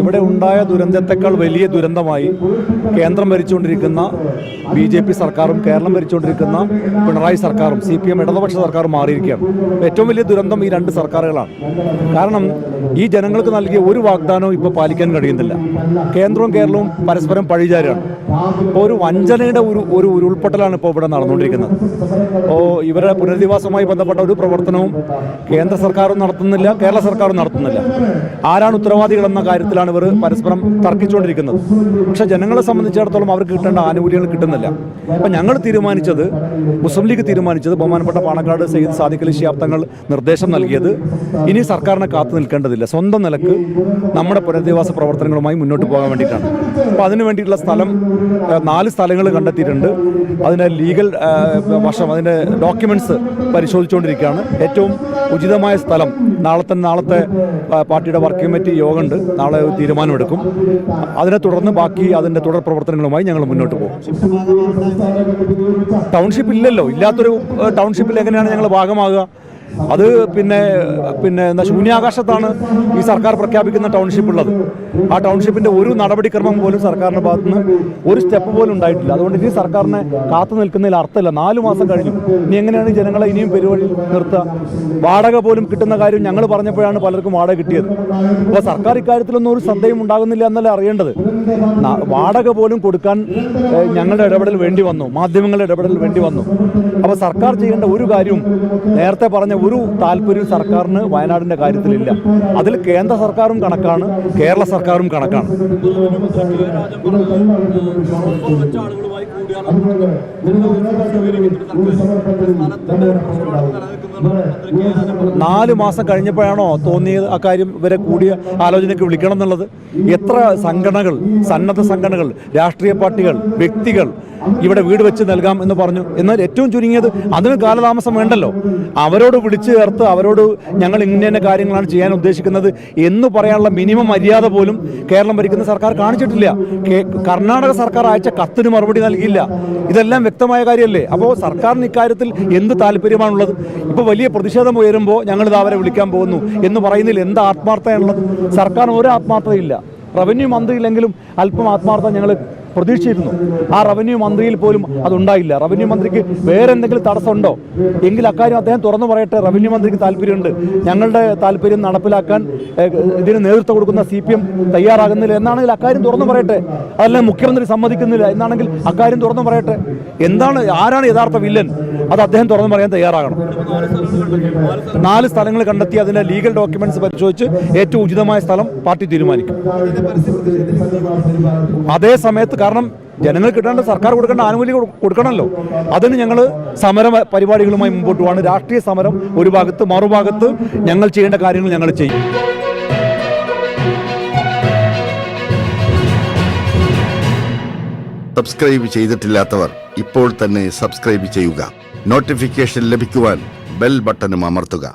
ഇവിടെ ഉണ്ടായ ദുരന്തത്തെക്കാൾ വലിയ ദുരന്തമായി കേന്ദ്രം ഭരിച്ചുകൊണ്ടിരിക്കുന്ന ബി ജെ പി സർക്കാരും കേരളം ഭരിച്ചുകൊണ്ടിരിക്കുന്ന പിണറായി സർക്കാരും സി പി എം ഇടതുപക്ഷ സർക്കാരും മാറിയിരിക്കുകയാണ്. ഏറ്റവും വലിയ ദുരന്തം ഈ രണ്ട് സർക്കാരുകളാണ്. കാരണം ഈ ജനങ്ങൾക്ക് നൽകിയ ഒരു വാഗ്ദാനവും ഇപ്പോൾ പാലിക്കാൻ കഴിയുന്നില്ല. കേന്ദ്രവും കേരളവും പരസ്പരം പഴിചാരാണ് ഇപ്പോൾ ഒരു വഞ്ചനയുടെ ഒരു ഒരു ഉരുൾപൊട്ടലാണ് ഇപ്പോൾ ഇവിടെ നടന്നുകൊണ്ടിരിക്കുന്നത്. അപ്പോൾ ഇവരുടെ പുനരധിവാസവുമായി ബന്ധപ്പെട്ട ഒരു പ്രവർത്തനവും കേന്ദ്ര സർക്കാരും നടത്തുന്നില്ല കേരള സർക്കാരും നടത്തുന്നില്ല. ആരാണ് ഉത്തരവാദികളെന്ന കാര്യത്തിലാണ് ഇവർ പരസ്പരം തർക്കിച്ചുകൊണ്ടിരിക്കുന്നത്. പക്ഷേ ജനങ്ങളെ സംബന്ധിച്ചിടത്തോളം അവർക്ക് കിട്ടേണ്ട ആനുകൂല്യങ്ങൾ കിട്ടുന്നില്ല. അപ്പം ഞങ്ങൾ തീരുമാനിച്ചത് മുസ്ലിം ലീഗ് തീരുമാനിച്ചത് ബഹുമാനപ്പെട്ട പാണക്കാട് സയ്യിദ് സാദിഖ് അലി ശിഹാബ് തങ്ങൾ നിർദ്ദേശം നൽകിയത് ഇനി സർക്കാരിനെ കാത്തു നിൽക്കേണ്ടതില്ല. സ്വന്തം നിലയ്ക്ക് നമ്മുടെ പുനരധിവാസ പ്രവർത്തനങ്ങളുമായി മുന്നോട്ട് പോകാൻ വേണ്ടിയിട്ടാണ്. അപ്പോൾ അതിന് വേണ്ടിയിട്ടുള്ള സ്ഥലം നാല് സ്ഥലങ്ങൾ കണ്ടെത്തിയിട്ടുണ്ട്. അതിന്റെ ലീഗൽ വർഷം അതിന്റെ ഡോക്യുമെന്റ്സ് പരിശോധിച്ചുകൊണ്ടിരിക്കുകയാണ്. ഏറ്റവും ഉചിതമായ സ്ഥലം. നാളെ തന്നെ നാളത്തെ പാർട്ടിയുടെ വർക്കിംഗ് കമ്മിറ്റി യോഗമുണ്ട് നാളെ തീരുമാനമെടുക്കും. അതിനെ തുടർന്ന് ബാക്കി അതിന്റെ തുടർ പ്രവർത്തനങ്ങളുമായി ഞങ്ങൾ മുന്നോട്ട് പോകും. ടൗൺഷിപ്പ് ഇല്ലല്ലോ. ഇല്ലാത്തൊരു ടൗൺഷിപ്പിൽ എങ്ങനെയാണ് ഞങ്ങൾ ഭാഗമാകുക? അത് പിന്നെ പിന്നെ എന്താ ശൂന്യാകാശത്താണ് ഈ സർക്കാർ പ്രഖ്യാപിക്കുന്ന ടൗൺഷിപ്പ് ഉള്ളത്. ആ ടൗൺഷിപ്പിന്റെ ഒരു നടപടിക്രമം പോലും സർക്കാരിന്റെ ഭാഗത്തുനിന്ന് ഒരു സ്റ്റെപ്പ് പോലും ഉണ്ടായിട്ടില്ല. അതുകൊണ്ട് ഇനി സർക്കാരിനെ കാത്തു നിൽക്കുന്നതിൽ അർത്ഥമില്ല. നാലു മാസം കഴിഞ്ഞു. ഇനി എങ്ങനെയാണ് ജനങ്ങളെ ഇനിയും പരിപാടിയിൽ നിർത്തുക? വാടക പോലും കിട്ടുന്ന കാര്യം ഞങ്ങൾ പറഞ്ഞപ്പോഴാണ് പലർക്കും വാടക കിട്ടിയത്. അപ്പോൾ സർക്കാർ ഇക്കാര്യത്തിലൊന്നും ഒരു ശ്രദ്ധയും ഉണ്ടാകുന്നില്ല എന്നല്ല അറിയേണ്ടത്? വാടക പോലും കൊടുക്കാൻ ഞങ്ങളുടെ ഇടപെടൽ വേണ്ടി വന്നു. മാധ്യമങ്ങളുടെ ഇടപെടൽ വേണ്ടി വന്നു. അപ്പോൾ സർക്കാർ ചെയ്യേണ്ട ഒരു കാര്യവും നേരത്തെ പറഞ്ഞ ഒരു താല്പര്യവും സർക്കാരിന് വയനാടിന്റെ കാര്യത്തിലില്ല. അതിൽ കേന്ദ്ര സർക്കാരും കണക്കാണ് കേരള സർക്കാരും കണക്കാണ്. നാല് മാസം കഴിഞ്ഞപ്പോഴാണോ തോന്നിയത് ആ കാര്യം ഇവരെ കൂടിയ ആലോചനയ്ക്ക് വിളിക്കണം എന്നുള്ളത്? എത്ര സംഘടനകൾ സന്നദ്ധ സംഘടനകൾ രാഷ്ട്രീയ പാർട്ടികൾ വ്യക്തികൾ ഇവിടെ വീട് വെച്ച് നൽകാം എന്ന് പറഞ്ഞു. എന്നാൽ ഏറ്റവും ചുരുങ്ങിയത് അതിന് കാലതാമസം വേണ്ടല്ലോ. അവരോട് വിളിച്ചു ചേർത്ത് അവരോട് ഞങ്ങൾ ഇന്ന കാര്യങ്ങളാണ് ചെയ്യാൻ ഉദ്ദേശിക്കുന്നത് എന്ന് പറയാനുള്ള മിനിമം മര്യാദ പോലും കേരളം ഭരിക്കുന്ന സർക്കാർ കാണിച്ചിട്ടില്ല. കർണാടക സർക്കാർ അയച്ച കത്തിന് മറുപടി നൽകിയില്ല. ഇതെല്ലാം വ്യക്തമായ കാര്യമല്ലേ? അപ്പോൾ സർക്കാരിന് ഇക്കാര്യത്തിൽ എന്ത് താല്പര്യമാണുള്ളത്? ഇപ്പോൾ വലിയ പ്രതിഷേധം ഉയരുമ്പോൾ ഞങ്ങൾ ഇത് അവരെ വിളിക്കാൻ പോകുന്നു എന്ന് പറയുന്നതിൽ എന്ത് ആത്മാർത്ഥതയാണുള്ളത്? സർക്കാർ ഒരു ആത്മാർത്ഥതയില്ല. റവന്യൂ മന്ത്രിയില്ലെങ്കിലും അല്പം ആത്മാർത്ഥത ഞങ്ങൾ പ്രതീക്ഷിച്ചിരുന്നു. ആ റവന്യൂ മന്ത്രിയിൽ പോലും അതുണ്ടായില്ല. റവന്യൂ മന്ത്രിക്ക് വേറെ എന്തെങ്കിലും തടസ്സമുണ്ടോ? എങ്കിൽ അക്കാര്യം അദ്ദേഹം തുറന്നു പറയട്ടെ. റവന്യൂ മന്ത്രിക്ക് താല്പര്യമുണ്ട്. ഞങ്ങളുടെ താല്പര്യം നടപ്പിലാക്കാൻ ഇതിന് നേതൃത്വം കൊടുക്കുന്ന സി പി എം തയ്യാറാകുന്നില്ല എന്നാണെങ്കിൽ അക്കാര്യം തുറന്നു പറയട്ടെ. അതല്ല മുഖ്യമന്ത്രി സമ്മതിക്കുന്നില്ല എന്നാണെങ്കിൽ അക്കാര്യം തുറന്നു പറയട്ടെ. എന്താണ് ആരാണ് യഥാർത്ഥ വില്ലൻ? അത് അദ്ദേഹം തുറന്നു പറയാൻ തയ്യാറാകണം. നാല് സ്ഥലങ്ങൾ കണ്ടെത്തി അതിന്റെ ലീഗൽ ഡോക്യുമെന്റ്സ് പരിശോധിച്ച് ഏറ്റവും ഉചിതമായ സ്ഥലം പാർട്ടി തീരുമാനിക്കും. അതേ സമയത്ത് കാരണം ജനങ്ങൾ കിട്ടേണ്ട സർക്കാർ കൊടുക്കേണ്ട ആനുകൂല്യം കൊടു- കൊടുക്കണമല്ലോ. അതിന് ഞങ്ങൾ സമര പരിപാടികളുമായി മുമ്പോട്ട് പോവാണ്. രാഷ്ട്രീയ സമരം ഒരു ഭാഗത്ത് മറുഭാഗത്ത് ഞങ്ങൾ ചെയ്യേണ്ട കാര്യങ്ങൾ ഞങ്ങൾ ചെയ്യും. സബ്സ്ക്രൈബ് ചെയ്തിട്ടില്ലാത്തവർ ഇപ്പോൾ തന്നെ സബ്സ്ക്രൈബ് ചെയ്യുക. നോട്ടിഫിക്കേഷൻ ലഭിക്കുവാൻ ബെൽ ബട്ടണും അമർത്തുക.